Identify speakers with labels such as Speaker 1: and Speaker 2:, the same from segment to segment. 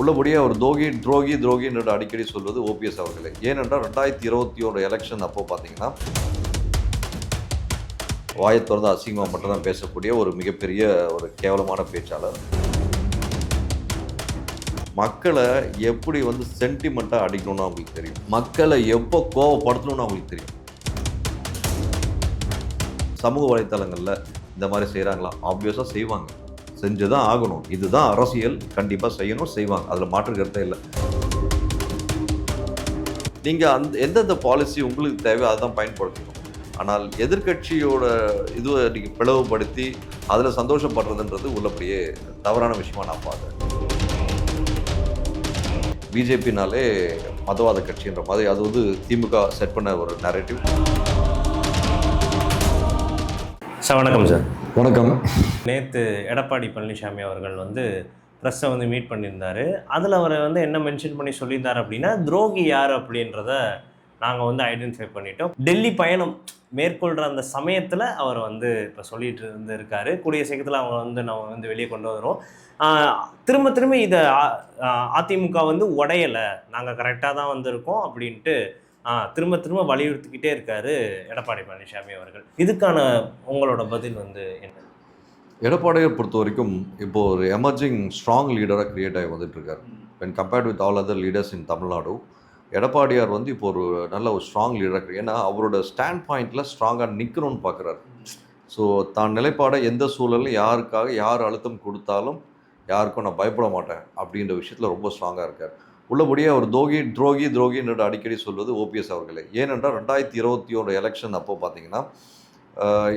Speaker 1: உள்ளபடியே அவர் தோகி துரோகி துரோகின்னு அடிக்கடி சொல்வது ஓபிஎஸ் அவர்களே. ஏனென்றால் ரெண்டாயிரத்தி இருபத்தி ஒன்று எலெக்ஷன் அப்போ பார்த்தீங்கன்னா வாயை திறந்து அசிங்கமாக மட்டும்தான் பேசக்கூடிய ஒரு மிகப்பெரிய ஒரு கேவலமான பேச்சாளர். மக்களை எப்படி வந்து சென்டிமெண்ட்டாக அடிக்கணும்னு அவங்களுக்கு தெரியும். மக்களை எப்போ கோவப்படுத்தணும்னு அவங்களுக்கு தெரியும். சமூக வலைத்தளங்களில் இந்த மாதிரி செய்கிறாங்களா ஆப்வியஸாக செய்வாங்க. செஞ்சு தான் ஆகணும். இதுதான் அரசியல். கண்டிப்பாக செய்யணும் செய்வாங்க. அதில் மாற்று கருத்தே இல்லை. நீங்கள் அந்த எந்தெந்த பாலிசி உங்களுக்கு தேவையோ அதை தான் பயன்படுத்தணும். ஆனால் எதிர்க்கட்சியோட இதுவை நீங்கள் பிளவுபடுத்தி அதில் சந்தோஷப்படுறதுன்றது உள்ளபடியே தவறான விஷயமா நான் பார்க்குறேன். பிஜேபினாலே மதவாத கட்சின்ற மாதிரி அது வந்து திமுக செட் பண்ண ஒரு நரேட்டிவ்
Speaker 2: சார் வணக்கம் சார்.
Speaker 1: வணக்கம்.
Speaker 2: நேற்று எடப்பாடி பழனிசாமி அவர்கள் வந்து ப்ரெஸ்ஸை வந்து மீட் பண்ணியிருந்தார். அதில் அவர் வந்து என்ன மென்ஷன் பண்ணி சொல்லியிருந்தார் அப்படின்னா துரோகி யார் அப்படின்றத நாங்கள் வந்து ஐடென்டிஃபை பண்ணிட்டோம். டெல்லி பயணம் மேற்கொள்கிற அந்த சமயத்தில் அவர் வந்து இப்போ சொல்லிட்டு இருந்து இருக்காரு கூடிய சீக்கிரத்தில் அவங்க வந்து நம்ம வந்து வெளியே கொண்டு வந்துடும் திரும்ப திரும்ப இதை அதிமுக வந்து உடையலை. நாங்கள் கரெக்டாக தான் வந்திருக்கோம் அப்படின்ட்டு திரும்ப திரும்ப வலியுறுத்திக்கிட்டே இருக்காரு எடப்பாடி பழனிசாமி அவர்கள். இதுக்கான உங்களோட பதில் வந்து என்ன?
Speaker 1: எடப்பாடியை பொறுத்த வரைக்கும் இப்போ ஒரு எமர்ஜிங் ஸ்ட்ராங் லீடராக கிரியேட் ஆகி வந்துட்டு இருக்காரு. when compared with all other leaders in Tamil Nadu எடப்பாடியார் வந்து இப்போ ஒரு நல்ல ஒரு ஸ்ட்ராங் லீடராக ஏன்னா அவரோட ஸ்டாண்ட் பாயிண்டில் ஸ்ட்ராங்காக நிற்கணும்னு பார்க்குறாரு ஸோ தான் நிலைப்பாடை எந்த சூழலில் யாருக்காக யார் அழுத்தம் கொடுத்தாலும் யாருக்கும் நான் பயப்பட மாட்டேன் அப்படின்ற விஷயத்தில் ரொம்ப ஸ்ட்ராங்காக இருக்கார். உள்ளபடியே அவர் தோகி துரோகி துரோகின்னு அடிக்கடி சொல்வது ஓபிஎஸ் அவர்களே. ஏனென்றால் ரெண்டாயிரத்தி இருபத்தி ஒன்று எலெக்ஷன் அப்போ பார்த்தீங்கன்னா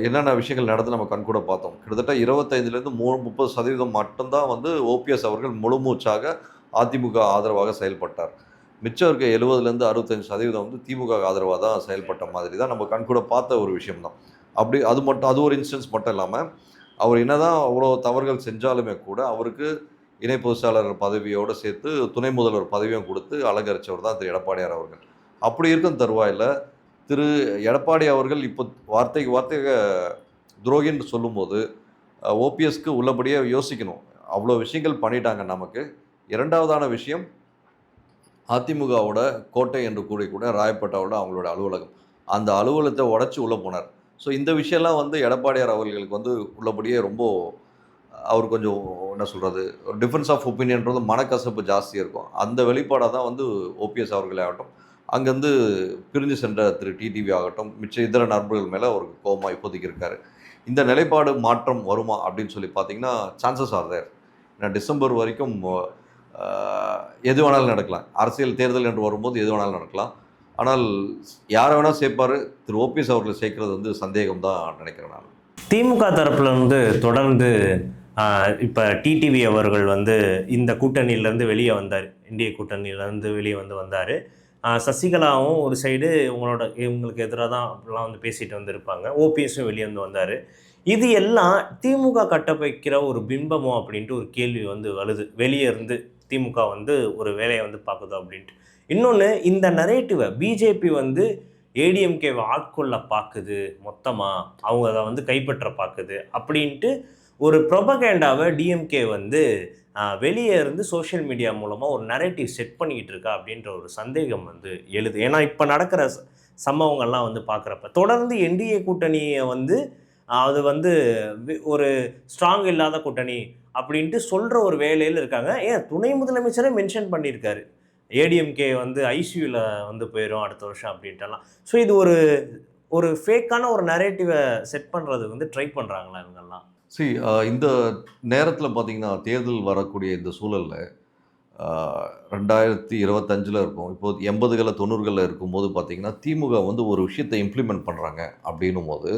Speaker 1: என்னென்ன விஷயங்கள் நடந்து நம்ம கண்கூட பார்த்தோம். கிட்டத்தட்ட இருபத்தைந்துலேருந்து மூணு முப்பது சதவீதம் மட்டும்தான் வந்து ஓபிஎஸ் அவர்கள் முழுமூச்சாக அதிமுக ஆதரவாக செயல்பட்டார். மிச்சம் இருக்க எழுபதுலேருந்து அறுபத்தஞ்சு சதவீதம் வந்து திமுக ஆதரவாக தான் செயல்பட்ட மாதிரி தான் நம்ம கண்கூட பார்த்த ஒரு விஷயம்தான். அப்படி அது மட்டும் அது ஒரு இன்ஸ்டன்ஸ் மட்டும் இல்லாமல் அவர் என்னதான் அவ்வளோ தவறுகள் செஞ்சாலுமே கூட அவருக்கு இணை பொதுச்சாளர் பதவியோடு சேர்த்து துணை முதல்வர் பதவியும் கொடுத்து அலங்கரித்தவர் தான் திரு. எடப்பாடியார் அவர்கள். அப்படி இருக்கும் தருவாயில் திரு. எடப்பாடி அவர்கள் இப்போ வார்த்தைக்கு வார்த்தைக்கு துரோகின்னு சொல்லும்போது ஓபிஎஸ்க்கு உள்ளபடியே யோசிக்கணும். அவ்வளோ விஷயங்கள் பண்ணிட்டாங்க நமக்கு. இரண்டாவதான விஷயம் அதிமுகவோட கோட்டை என்று கூறி ராயப்பேட்டாவோட அவங்களோட அலுவலகம். அந்த அலுவலகத்தை உடச்சி உள்ளே போனார். ஸோ இந்த விஷயம்லாம் வந்து எடப்பாடியார் அவர்களுக்கு வந்து உள்ளபடியே ரொம்ப அவர் கொஞ்சம் என்ன சொல்கிறது ஒரு டிஃப்ரென்ஸ் ஆஃப் ஒப்பீனியன்றது மனக்கசப்பு ஜாஸ்தியாக இருக்கும். அந்த வெளிப்பாடாக தான் வந்து ஓபிஎஸ் அவர்களே ஆகட்டும் அங்கேருந்து பிரிஞ்சு சென்ற திரு டிடிவி ஆகட்டும் மிச்ச இதர நண்பர்கள் மேலே அவருக்கு கோபமாக இப்போதைக்கு இருக்கார். இந்த நிலைப்பாடு மாற்றம் வருமா அப்படின்னு சொல்லி பார்த்தீங்கன்னா சான்சஸ் ஆர் தேர் ஏன்னா டிசம்பர் வரைக்கும் எது வேணாலும் நடக்கலாம். அரசியல் தேர்தல் என்று வரும்போது எது வேணாலும் நடக்கலாம். ஆனால் யாரை வேணால் சேர்ப்பார் திரு ஓபிஎஸ் அவர்களை சேர்க்கறது வந்து சந்தேகம் தான் நினைக்கிறேன் நான்.
Speaker 2: திமுக தரப்பில் வந்து தொடர்ந்து இப்போ டிடிவி அவர்கள் வந்து இந்த கூட்டணியிலேருந்து வெளியே வந்தார். இந்திய கூட்டணியிலேருந்து வெளியே வந்து வந்தார். சசிகலாவும் ஒரு சைடு உங்களோட இவங்களுக்கு எதிராக தான் அப்படிலாம் வந்து பேசிட்டு வந்திருப்பாங்க. ஓபிஎஸும் வெளியே வந்து வந்தார். இது எல்லாம் திமுக கட்டமைக்கிற ஒரு பிம்பமோ அப்படின்ட்டு ஒரு கேள்வி வந்து வருது. வெளியே இருந்து திமுக வந்து ஒரு வேலையை வந்து பார்க்குதோ அப்படின்ட்டு. இன்னொன்று இந்த நரேட்டிவை பிஜேபி வந்து ஏடிஎம்கேவை ஆட்கொள்ள பார்க்குது. மொத்தமாக அவங்க அதை வந்து கைப்பற்ற பார்க்குது. அப்படின்ட்டு ஒரு ப்ரொபகேண்டாவை டிஎம்கே வந்து வெளியே இருந்து சோஷியல் மீடியா மூலமாக ஒரு நரேட்டிவ் செட் பண்ணிக்கிட்டு இருக்கா அப்படின்ற ஒரு சந்தேகம் வந்து எழுது. ஏன்னா இப்போ நடக்கிற ச- சம்பவங்கள்லாம் வந்து பார்க்குறப்ப தொடர்ந்து என்டிஏ கூட்டணியை வந்து அது வந்து வி- ஒரு ஸ்ட்ராங் இல்லாத கூட்டணி அப்படின்ட்டு சொல்கிற ஒரு வேலையில் இருக்காங்க. ஏன் துணை முதலமைச்சரே மென்ஷன் பண்ணியிருக்காரு. ஏடிஎம்கே வந்து ஐசியூவில் வந்து போயிடும் அடுத்த வருஷம் அப்படின்ட்டுலாம். ஸோ இது ஒரு ஒரு ஃபேக்கான ஒரு நரேட்டிவை செட் பண்ணுறது வந்து ட்ரை பண்ணுறாங்களா இவங்கெல்லாம்?
Speaker 1: சி uh, இந்த நேரத்தில் பார்த்தீங்கன்னா தேர்தல் வரக்கூடிய இந்த சூழலில் uh, ரெண்டாயிரத்தி இருபத்தஞ்சில் இருக்கும். இப்போ எண்பதுகளில் தொண்ணூறுகளில் இருக்கும்போது பார்த்தீங்கன்னா திமுக வந்து ஒரு விஷயத்தை இம்ப்ளிமெண்ட் பண்ணுறாங்க அப்படின்னும் போது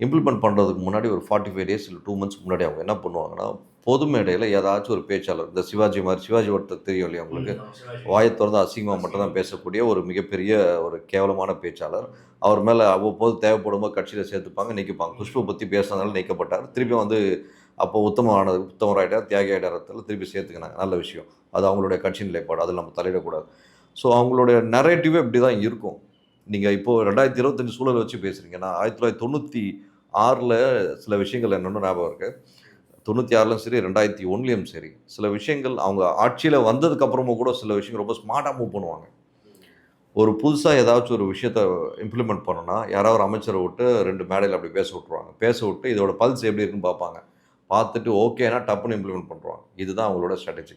Speaker 1: இம்ப்ளிமெண்ட் பண்ணுறதுக்கு முன்னாடி ஒரு ஃபார்ட்டி ஃபைவ் டேஸ் இல்லை டூ மந்த்ஸ் முன்னாடி அவங்க என்ன பண்ணுவாங்கன்னா பொது மேடையில் ஏதாச்சும் ஒரு பேச்சாளர் இந்த சிவாஜி மாதிரி சிவாஜி ஒருத்தர் தெரியும் இல்லையா உங்களுக்கு? வாயை திறந்து அசிங்கமாக மட்டும்தான் பேசக்கூடிய ஒரு மிகப்பெரிய ஒரு கேவலமான பேச்சாளர். அவர் மேலே அவ்வப்போது தேவைப்படும்போது கட்சியில் சேர்த்துப்பாங்க நீக்கிப்பாங்க. குஷ்பு பற்றி பேசுனதுனால நீக்கப்பட்டார். திருப்பி வந்து அப்போ உத்தமமானது உத்தமராயிட்டார் தியாகி ஆயிட்டாரத்தில் திருப்பி சேர்த்துக்கினாங்க. நல்ல விஷயம். அது அவங்களுடைய கட்சி நிலைப்பாடு. அதில் நம்ம தலையிடக்கூடாது. ஸோ அவங்களுடைய நரேட்டிவே இப்படி தான் இருக்கும். நீங்கள் இப்போது ரெண்டாயிரத்தி இருபத்தஞ்சு சூழல் வச்சு பேசுகிறீங்க நான் ஆயிரத்தி தொள்ளாயிரத்தி தொண்ணூற்றி ஆறில் சில விஷயங்கள் என்னென்னு ஞாபகம் இருக்குது தொண்ணூற்றி ஆறுலையும் சரி ரெண்டாயிரத்தி ஒன்றுலையும் சரி சில விஷயங்கள் அவங்க ஆட்சியில் வந்ததுக்கப்புறமும் கூட சில விஷயங்கள் ரொம்ப ஸ்மார்ட்டாக மூவ் பண்ணுவாங்க. ஒரு புதுசாக ஏதாச்சும் ஒரு விஷயத்த இம்ப்ளிமெண்ட் பண்ணோன்னா யாராவது ஒரு அமைச்சரை விட்டு ரெண்டு மேடையில் அப்படி பேச விட்ருவாங்க பேச விட்டு இதோட பல்ஸ் எப்படி இருக்குன்னு பார்ப்பாங்க. பார்த்துட்டு ஓகேனா டப்புன்னு இம்ப்ளிமெண்ட் பண்ணுறாங்க இதுதான் அவங்களோட ஸ்ட்ராட்டஜி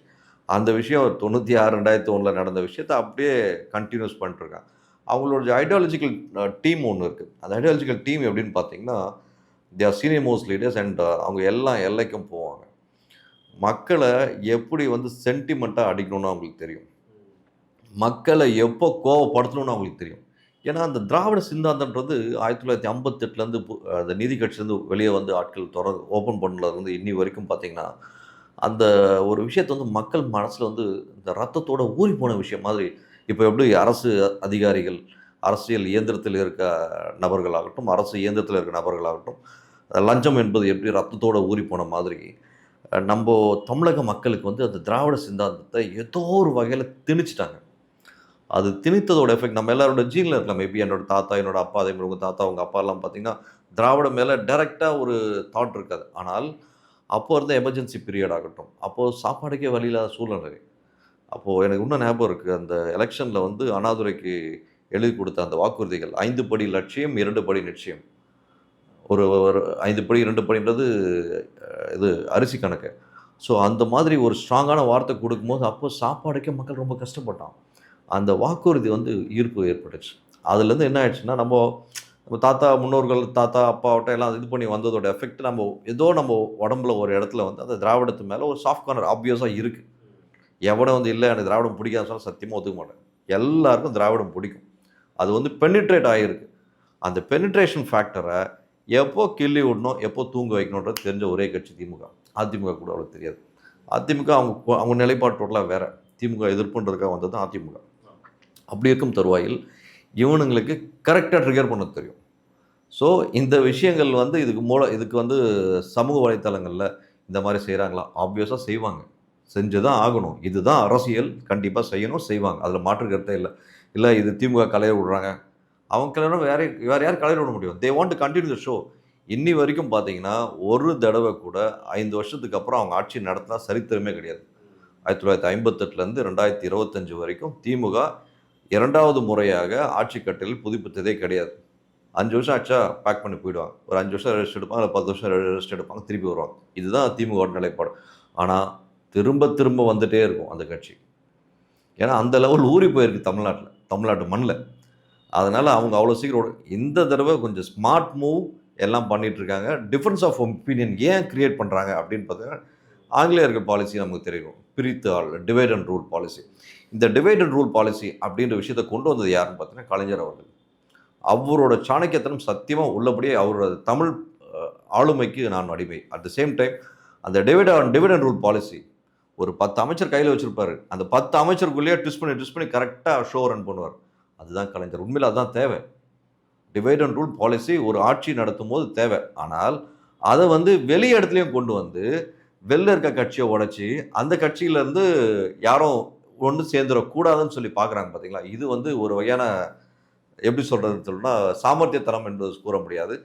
Speaker 1: அந்த விஷயம் தொண்ணூற்றி ஆறு ரெண்டாயிரத்தி ஒன்றில் நடந்த விஷயத்த அப்படியே கண்டினியூஸ் பண்ணிட்டுருக்காங்க அவங்களோட ஐடியாலஜிக்கல் டீம் ஒன்று இருக்குது அந்த ஐடியாலஜிக்கல் டீம் எப்படின்னு பார்த்தீங்கன்னா there senior most leaders and அவங்க எல்லாம் எல்லைக்கும் போவாங்க. மக்களை எப்படி வந்து சென்டிமெண்ட்டாக அடிக்கணும்னு அவங்களுக்கு தெரியும். மக்களை எப்போ கோவப்படுத்தணும்னு அவங்களுக்கு தெரியும். ஏன்னா அந்த திராவிட சிந்தாந்தன்றது ஆயிரத்தி தொள்ளாயிரத்தி ஐம்பத்தெட்டுலேருந்து அந்த நீதி கட்சியிலேருந்து வெளியே வந்து ஆட்கள் தொடர் ஓப்பன் பண்ணலேருந்து இன்னி வரைக்கும் பார்த்தீங்கன்னா அந்த ஒரு விஷயத்தை வந்து மக்கள் மனசில் வந்து இந்த ரத்தத்தோட ஊறி போன விஷயம் மாதிரி. இப்போ எப்படி அரசு அதிகாரிகள் அரசியல் இயந்திரத்தில் இருக்க நபர்களாகட்டும் அரசு இயந்திரத்தில் இருக்க நபர்களாகட்டும் லஞ்சம் என்பது எப்படி ரத்தத்தோட ஊறி போன மாதிரி நம்ம தமிழக மக்களுக்கு வந்து அந்த திராவிட சிந்தாந்தத்தை ஏதோ ஒரு வகையில் திணிச்சிட்டாங்க. அது திணித்ததோட எஃபெக்ட் நம்ம எல்லாரோட ஜீனில் இருக்கலாம் மேபி என்னோட தாத்தா என்னோட அப்பா அதே மாதிரி உங்கள் தாத்தா உங்கள் அப்பா எல்லாம் பார்த்தீங்கன்னா திராவிட மேலே டைரெக்டாக ஒரு தாட் இருக்காது. ஆனால் அப்போ இருந்த எமர்ஜென்சி பீரியட் ஆகட்டும் அப்போது சாப்பாடுக்கே வழி இல்லாத சூழ்நிலை. அப்போது எனக்கு இன்னும் ஞாபகம் இருக்குது அந்த எலெக்ஷனில் வந்து அண்ணாதுரைக்கு எழுதி கொடுத்த அந்த வாக்குறுதிகள். ஐந்து படி லட்சியம் இரண்டு படி நிச்சயம். ஒரு ஒரு ஐந்து படி இரண்டு படின்றது இது அரிசி கணக்கு. ஸோ அந்த மாதிரி ஒரு ஸ்ட்ராங்கான வார்த்தை கொடுக்கும்போது அப்போ சாப்பாடுக்கே மக்கள் ரொம்ப கஷ்டப்பட்டான் அந்த வாக்குறுதி வந்து ஈர்ப்பு ஏற்பட்டுச்சு. அதுலேருந்து என்ன ஆயிடுச்சுன்னா நம்ம நம்ம தாத்தா முன்னோர்கள் தாத்தா அப்பாவட்ட எல்லாம் இது பண்ணி வந்ததோட எஃபெக்ட் நம்ம ஏதோ நம்ம உடம்புல ஒரு இடத்துல வந்து அந்த திராவிடத்து மேலே ஒரு சாஃப்ட் கார்னர் ஆப்வியஸாக இருக்குது எவனை வந்து இல்லை எனக்கு திராவிடம் பிடிக்காதுன்னு சொன்னால் சத்தியமாக ஒத்துக்க மாட்டேன். எல்லாருக்கும் திராவிடம் பிடிக்கும். அது வந்து பெனிட்ரேட் ஆகிருக்கு அந்த பெனிட்ரேஷன் ஃபேக்டரை எப்போ கிள்ளி விடணும் எப்போ தூங்க வைக்கணுன்றது தெரிஞ்ச ஒரே கட்சி திமுக. அதிமுக கூட அவ்வளோ தெரியாது. அதிமுக அவங்க அவங்க நிலைப்பாட்டோடலாம் வேறு. வேற திமுக எதிர்ப்புன்றதுக்காக வந்தது அதிமுக. அப்படி இருக்கும் தருவாயில் இவனுங்களுக்கு கரெக்டாக ட்ரிகர் பண்ண தெரியும். ஸோ இந்த விஷயங்கள் வந்து இதுக்கு மூல இதுக்கு வந்து சமூக வலைத்தளங்களில் இந்த மாதிரி செய்கிறாங்களா ஆப்வியஸாக செய்வாங்க. செஞ்சு தான் ஆகணும். இதுதான் அரசியல். கண்டிப்பாக செய்யணும் செய்வாங்க. அதில் மாற்று கருத்தே இல்லை. இல்லை இது திமுக கலைய விடுறாங்க. அவங்க கல்யாணம் வேற வேறு யார் கலையில் விட முடியும்? They want to continue the show இன்னி வரைக்கும் பார்த்தீங்கன்னா ஒரு தடவை கூட ஐந்து வருஷத்துக்கு அப்புறம் அவங்க ஆட்சி நடத்தினா சரித்திரமே கிடையாது. ஆயிரத்தி தொள்ளாயிரத்தி ஐம்பத்தெட்டுலேருந்து ரெண்டாயிரத்தி இருபத்தஞ்சு வரைக்கும் திமுக இரண்டாவது முறையாக ஆட்சி கட்டில் புதுப்பித்ததே கிடையாது. அஞ்சு வருஷம் ஆச்சா பேக் பண்ணி போயிடுவாங்க. ஒரு அஞ்சு வருஷம் ரெஸ்ட் எடுப்பாங்க இல்லை பத்து வருஷம் ரெஸ்ட் எடுப்பாங்க திருப்பி வருவாங்க. இதுதான் திமுக நிலைப்பாடு. ஆனால் திரும்ப திரும்ப வந்துகிட்டே இருக்கும் அந்த கட்சி. ஏன்னா அந்த லெவல் ஊறி போயிருக்கு தமிழ்நாட்டில். தமிழ்நாட்டு மண்ணில். அதனால் அவங்க அவ்வளோ சீக்கிரம் இந்த தடவை கொஞ்சம் ஸ்மார்ட் மூவ் எல்லாம் பண்ணிகிட்ருக்காங்க இருக்காங்க. டிஃப்ரென்ஸ் ஆஃப் ஒப்பீனியன் ஏன் கிரியேட் பண்ணுறாங்க அப்படின்னு பார்த்தீங்கன்னா ஆங்கிலேயர்கள் பாலிசி நமக்கு தெரியும். பிரித்து ஆள் டிவைட் அண்ட் ரூல் பாலிசி இந்த டிவைட் அண்ட் ரூல் பாலிசி அப்படின்ற விஷயத்தை கொண்டு வந்தது யாருன்னு பார்த்தீங்கன்னா கலைஞர் அவர்கள். அவரோட சாணக்கியத்தனம் சத்தியமாக உள்ளபடியே அவரோட தமிழ் ஆளுமைக்கு நான் அடிமை. அட் த சேம் டைம் அந்த divide divide and rule policy ஒரு பத்து அமைச்சர் கையில் வச்சிருப்பாரு. அந்த பத்து அமைச்சருக்குள்ளேயே ட்விஸ்ட் பண்ணி ட்விஸ்ட் பண்ணி கரெக்டாக ஷோ ரன் பண்ணுவார். அதுதான் கலைஞர். உண்மையில் அதுதான் தேவை. டிவைட் அண்ட் ரூல் பாலிசி ஒரு ஆட்சி நடத்தும் போது தேவை. ஆனால் அதை வந்து வெளி இடத்துலையும் கொண்டு வந்து வெளில இருக்க கட்சியை உடச்சி அந்த கட்சியிலேருந்து யாரும் ஒன்று சேர்ந்துடக்கூடாதுன்னு சொல்லி பார்க்குறாங்க பார்த்தீங்களா இது வந்து ஒரு வகையான எப்படி சொல்கிறது சொல்லணும்னா சாமர்த்தியத்தனம் என்பது கூற முடியாது.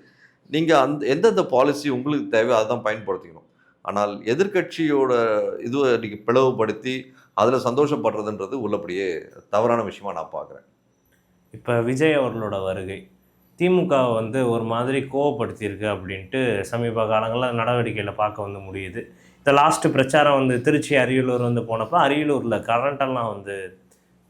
Speaker 1: நீங்கள் அந்த எந்தெந்த பாலிசி உங்களுக்கு தேவையோ அதை தான் பயன்படுத்திக்கணும். ஆனால் எதிர்க்கட்சியோட இதுவை நீங்கள் பிளவுபடுத்தி அதில் சந்தோஷப்படுறதுன்றது உள்ளபடியே தவறான விஷயமா நான் பார்க்குறேன்.
Speaker 2: இப்போ விஜய் அவர்களோட வருகை. திமுக வந்து ஒரு மாதிரி கோவப்படுத்தியிருக்கு அப்படின்ட்டு சமீப காலங்களில் நடவடிக்கையில் பார்க்க வந்து முடியுது. இந்த லாஸ்ட்டு பிரச்சாரம் வந்து திருச்சி அரியலூர் வந்து போனப்போ அரியலூரில் கரண்டெல்லாம் வந்து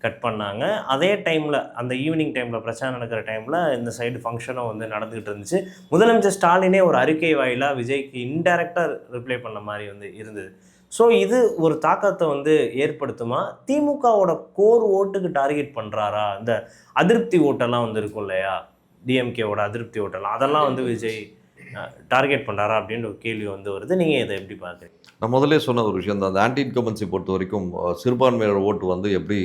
Speaker 2: கட் பண்ணாங்க. அதே டைமில் அந்த ஈவினிங் டைமில் பிரச்சாரம் நடக்கிற டைமில் இந்த சைடு ஃபங்க்ஷனும் வந்து நடந்துகிட்டு இருந்துச்சு. முதலமைச்சர் ஸ்டாலினே ஒரு அறிக்கை வாயிலாக விஜய்க்கு இன்டெரக்டாக ரிப்ளை பண்ண மாதிரி வந்து இருந்தது. ஸோ இது ஒரு தாக்கத்தை வந்து ஏற்படுத்துமா? திமுகவோட கோர் ஓட்டுக்கு டார்கெட் பண்ணுறாரா இந்த அதிருப்தி ஓட்டெல்லாம் வந்து இருக்கும் இல்லையா? டிஎம்கேவோட அதிருப்தி ஓட்டெல்லாம். அதெல்லாம் வந்து விஜய் டார்கெட் பண்ணுறாரா அப்படின்ற ஒரு கேள்வி வந்து வருது. நீங்கள் இதை எப்படி பார்க்குறீங்க?
Speaker 1: நான் முதல்ல சொன்ன ஒரு விஷயம் தான் அந்த ஆன்டி இன்கம்பன்சி பொறுத்த வரைக்கும் சிறுபான்மையோட ஓட்டு வந்து எப்படி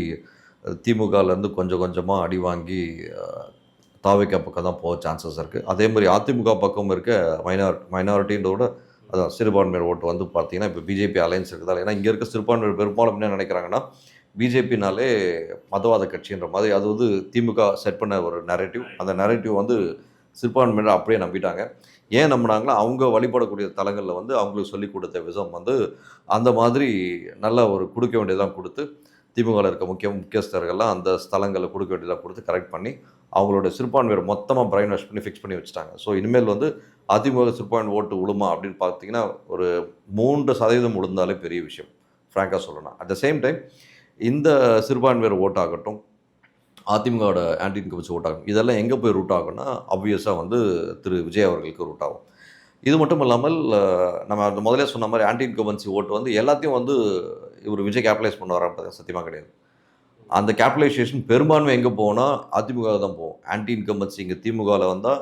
Speaker 1: திமுகலேருந்து கொஞ்சம் கொஞ்சமாக அடி வாங்கி தாவைக்கா பக்கம் தான் போக சான்சஸ் இருக்குது அதே மாதிரி அதிமுக பக்கம் இருக்க மைனார் மைனாரிட்டின்றதோட அதான் சிறுபான்மையர் ஓட்டு வந்து பார்த்தீங்கன்னா இப்போ பிஜேபி அலையன்ஸ் இருக்குதால் ஏன்னா இங்கே இருக்க சிறுபான்மையர் பெரும்பாலும் என்ன நினைக்கிறாங்கன்னா பிஜேபினாலே மதவாத கட்சின்ற மாதிரி அது வந்து திமுக செட் பண்ண ஒரு நரேட்டிவ் அந்த நரேட்டிவ் வந்து சிறுபான்மையினர் அப்படியே நம்பிட்டாங்க. ஏன் நம்பினாங்களோ அவங்க வழிபடக்கூடிய தலங்களில் வந்து அவங்களுக்கு சொல்லிக் கொடுத்த விதம் வந்து அந்த மாதிரி நல்ல ஒரு கொடுக்க வேண்டியதான் கொடுத்து திமுகவில் இருக்க முக்கிய முக்கியஸ்தர்கள்லாம் அந்த ஸ்தலங்களை கொடுக்க வேண்டியதாக கொடுத்து கரெக்ட் பண்ணி அவங்களோட சிறுபான்மையை மொத்தமாக பிரைன் வாஷ் பண்ணி ஃபிக்ஸ் பண்ணி வச்சுட்டாங்க. ஸோ இனிமேல் வந்து அதிமுக சிறுபான்மை ஓட்டு விழுமா அப்படின்னு பார்த்தீங்கன்னா ஒரு மூன்று சதவீதம் விழுந்தாலே பெரிய விஷயம். ஃப்ராங்காக சொல்லணும். அட் த சேம் டைம் இந்த சிறுபான்மையர் ஓட்டாகட்டும் அதிமுகவோட ஆன்டி இன்கம்ஸ் ஓட்டாகும் இதெல்லாம் எங்கே போய் ரூட் ஆகும்னா அப்வியஸாக வந்து திரு விஜய் அவர்களுக்கு ரூட் ஆகும். இது மட்டும் இல்லாமல் நம்ம அந்த முதல்ல சொன்ன மாதிரி ஆன்டி இன்கம்பன்சி ஓட்டு வந்து எல்லாத்தையும் வந்து இவர் விஜய் கேபிட்டலைஸ் பண்ணுவாரான்னு சத்தியமாக கிடையாது. அந்த கேபிட்டலைசேஷன் பெரும்பான்மை எங்கே போனால் அதிமுக தான் போகும். ஆன்டி இன்கம்பன்சி இங்கே திமுகவில் வந்தால்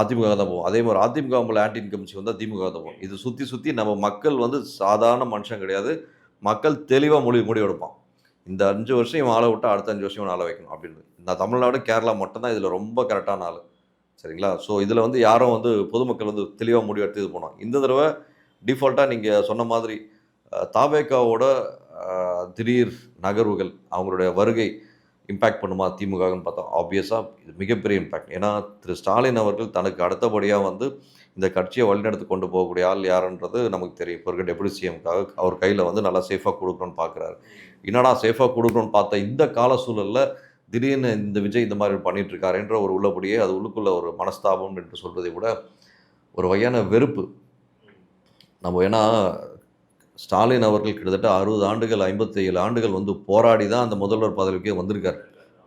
Speaker 1: அதிமுக தான் போகும். அதே மாதிரி அதிமுக மேலே ஆன்டி இன்கம்பன்சி வந்தால் திமுக தான் போகும். இது சுற்றி சுற்றி நம்ம மக்கள் வந்து சாதாரண மனுஷன் கிடையாது. மக்கள் தெளிவாக முடிவு முடிவு எடுப்பான். இந்த அஞ்சு வருஷம் இவன் ஆளை விட்டு அடுத்த அஞ்சு வருஷம் இவன் ஆளை வைக்கணும் அப்படின்னு. இந்த தமிழ்நாடு கேரளா மட்டும்தான் இதில் ரொம்ப கரெக்டான ஆள். சரிங்களா? ஸோ இதில் வந்து யாரும் வந்து பொதுமக்கள் வந்து தெளிவாக முடிவெடுத்து இது போனோம் இந்த தடவை டிஃபால்ட்டாக நீங்கள் சொன்ன மாதிரி தாவேக்காவோட திடீர் நகர்வுகள் அவங்களுடைய வருகை இம்பேக்ட் பண்ணுமா திமுகன்னு பார்த்தா ஆப்வியஸாக இது மிகப்பெரிய இம்பேக்ட் ஏன்னா திரு ஸ்டாலின் அவர்கள் தனக்கு அடுத்தபடியாக வந்து இந்த கட்சியை வழிநடத்தி கொண்டு போகக்கூடிய ஆள் யாருன்றது நமக்கு தெரியும். இப்போ இருக்க டெபுட்டி சிஎம்காக அவர் கையில் வந்து நல்லா சேஃபாக கொடுக்கணும்னு பார்க்குறாரு என்னடா சேஃபாக கொடுக்கணும்னு பார்த்த இந்த கால சூழலில் திடீர்னு இந்த விஜய் இந்த மாதிரி பண்ணிட்டு இருக்காருன்ற ஒரு உள்ளபடியே அது உள்ளுக்குள்ள ஒரு மனஸ்தாபம் என்று சொல்வதை விட ஒரு வகையான வெறுப்பு. நம்ம ஏன்னா ஸ்டாலின் அவர்கள் கிட்டத்தட்ட அறுபது ஆண்டுகள் ஐம்பத்தி ஏழு ஆண்டுகள் வந்து போராடி தான் அந்த முதல்வர் பதவிக்கே வந்திருக்கார்.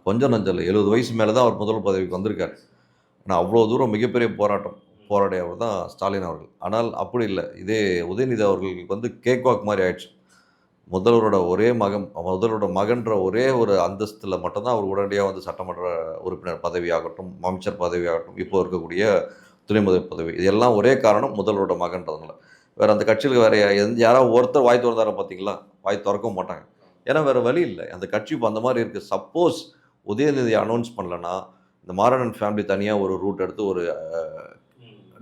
Speaker 1: கொஞ்சம் நஞ்சல் எழுபது வயசு மேலே தான் அவர் முதல்வர் பதவிக்கு வந்திருக்கார். ஆனால் அவ்வளோ தூரம் மிகப்பெரிய போராட்டம் போராடியவர் தான் ஸ்டாலின் அவர்கள். ஆனால் அப்படி இல்லை. இதே உதயநிதி அவர்களுக்கு வந்து கேக் வாக் மாதிரி ஆயிடுச்சு. முதல்வரோட ஒரே மகன் முதல்வரோட மகன்ற ஒரே ஒரு அந்தஸ்தில் மட்டும்தான் அவர் உடனடியாக வந்து சட்டமன்ற உறுப்பினர் பதவியாகட்டும் அமைச்சர் பதவியாகட்டும் இப்போ இருக்கக்கூடிய துணை முதல் பதவி. இதெல்லாம் ஒரே காரணம் முதல்வரோட மகன்றதுனால. வேறு அந்த கட்சியில் வேறு எந்த யாராவது ஒருத்தர் வாய் திறந்தார பார்த்தீங்களா வாய் திறக்கவும் மாட்டாங்க. ஏன்னா வேறு வழி இல்லை. அந்த கட்சி இப்போ அந்த மாதிரி இருக்குது சப்போஸ் உதயநிதி அனௌன்ஸ் பண்ணலன்னா இந்த மாரணன் ஃபேமிலி தனியாக ஒரு ரூட் எடுத்து ஒரு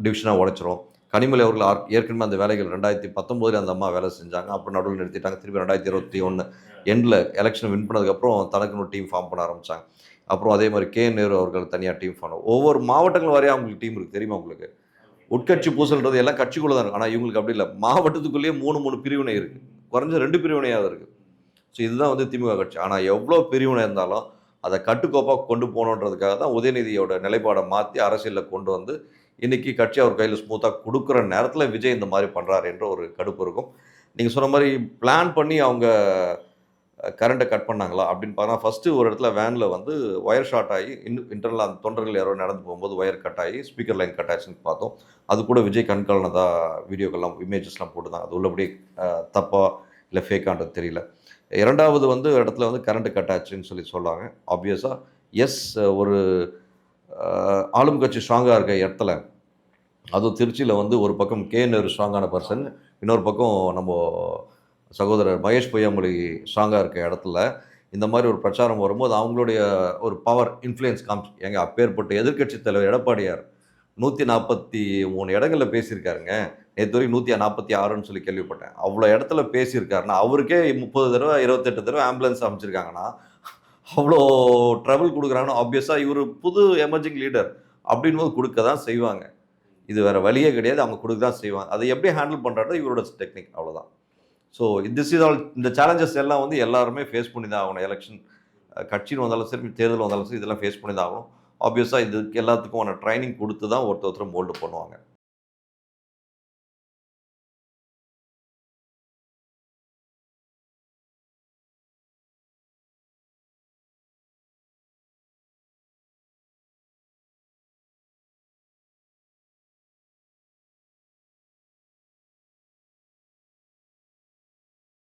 Speaker 1: டிவிஷனாக உடைச்சிரும். கனிமொழி அவர்கள் ஆர்- ஏற்கனவே அந்த வேலைகள் ரெண்டாயிரத்தி பத்தொம்போதில் அந்த அம்மா வேலை செஞ்சாங்க. அப்புறம் நடுவில் நிறுத்திட்டாங்க. திருப்பி ரெண்டாயிரத்தி இருபத்தி ஒன்று எண்டில் எலெக்ஷன் வின் பண்ணதுக்கப்புறம் தனக்குன்னு டீம் ஃபார்ம் பண்ண ஆரம்பித்தாங்க அப்புறம் அதே மாதிரி கே. நேரு அவர்கள் தனியாக டீம் ஃபார்ம் ஒவ்வொரு மாவட்டங்கள் வரையும் அவங்களுக்கு டீம் இருக்குது தெரியுமா உங்களுக்கு? உட்கட்சி பூசல்ன்றது எல்லாம் கட்சிக்குள்ளே தான் இருக்கும் ஆனால் இவங்களுக்கு அப்படி இல்லை. மாவட்டத்துக்குள்ளேயே மூணு மூணு பிரிவினை இருக்குது குறைஞ்ச ரெண்டு பிரிவினையாக இருக்குது ஸோ இதுதான் வந்து திமுக கட்சி. ஆனால் எவ்வளோ பிரிவினை இருந்தாலும் அதை கட்டுக்கோப்பாக கொண்டு போகணுன்றதுக்காக தான் உதயநிதியோட நிலைப்பாடை மாற்றி அரசியலில் கொண்டு வந்து இன்றைக்கி கட்சி அவர் கையில் ஸ்மூத்தாக கொடுக்குற நேரத்தில் விஜய் இந்த மாதிரி பண்ணுறாரு என்ற ஒரு கடுப்பு இருக்கும். நீங்கள் சொன்ன மாதிரி பிளான் பண்ணி அவங்க கரண்ட்டை கட் பண்ணாங்களா அப்படின்னு பார்த்தா ஃபஸ்ட்டு ஒரு இடத்துல வேனில் வந்து ஒயர் ஷார்ட் ஆகி இன்னும் இன்டர்னல் அந்த தொண்டர்கள் யாரோ நடந்து போகும்போது ஒயர் கட் ஆகி ஸ்பீக்கர் லைன் கட் ஆச்சுன்னு பார்த்தோம். அது கூட விஜய் கண்காலனதா வீடியோக்கெல்லாம் இமேஜஸ்லாம் போட்டு தான் அது உள்ளபடி தப்பா இல்லை ஃபேக்கான்றது தெரியல. இரண்டாவது வந்து இடத்துல வந்து கரண்ட்டு கட் ஆச்சுன்னு சொல்லி சொல்லுவாங்க ஆப்வியஸாக எஸ் ஒரு ஆளும் கட்சி ஸ்ட்ராங்காக இருக்க இடத்துல அதுவும் திருச்சியில் வந்து ஒரு பக்கம் கே நேரு ஸ்ட்ராங்கான பர்சன் இன்னொரு பக்கம் நம்ம சகோதரர் மகேஷ் பொய்யாமொழி ஸ்ட்ராங்காக இருக்க இடத்துல இந்த மாதிரி ஒரு பிரச்சாரம் வரும்போது அவங்களுடைய ஒரு பவர் இன்ஃப்ளூயன்ஸ் காமிச்சு எங்க அப்பேற்பட்ட எதிர்க்கட்சி தலைவர் எடப்பாடியார் நூற்றி நாற்பத்தி மூணு இடங்களில் பேசியிருக்காருங்க. நேற்று வரைக்கும் நூற்றி நாற்பத்தி ஆறுன்னு சொல்லி கேள்விப்பட்டேன். அவ்வளோ இடத்துல பேசியிருக்காருன்னா அவருக்கே முப்பது தடவை இருபத்தெட்டு தடவை ஆம்புலன்ஸ் அமைச்சிருக்காங்கன்னா அவ்வளோ ட்ரபிள் கொடுக்குறாங்கன்னா ஆப்வியஸாக இவர் புது எமர்ஜிங் லீடர் அப்படின்னு போது கொடுக்க தான் செய்வாங்க. இது வேறு வழியே கிடையாது. அவங்க கொடுக்க தான் செய்வாங்க. அதை எப்படி ஹேண்டில் பண்ணுறது இவரோட டெக்னிக் அவ்வளோதான் ஸோ திஸ் இஸ் ஆல் இந்த சேலஞ்சஸ் எல்லாம் வந்து எல்லாருமே ஃபேஸ் பண்ணி தான் ஆகணும் எலெக்ஷன் கட்சின்னு வந்தாலும் சரி தேர்தல் வந்தாலும் சரி இதெல்லாம் ஃபேஸ் பண்ணி தான் ஆகணும் ஆப்வியஸாக இதுக்கு எல்லாத்துக்கும் ட்ரைனிங் கொடுத்து தான் ஒருத்தர் ஒருத்தர் மோல்டு பண்ணுவாங்க.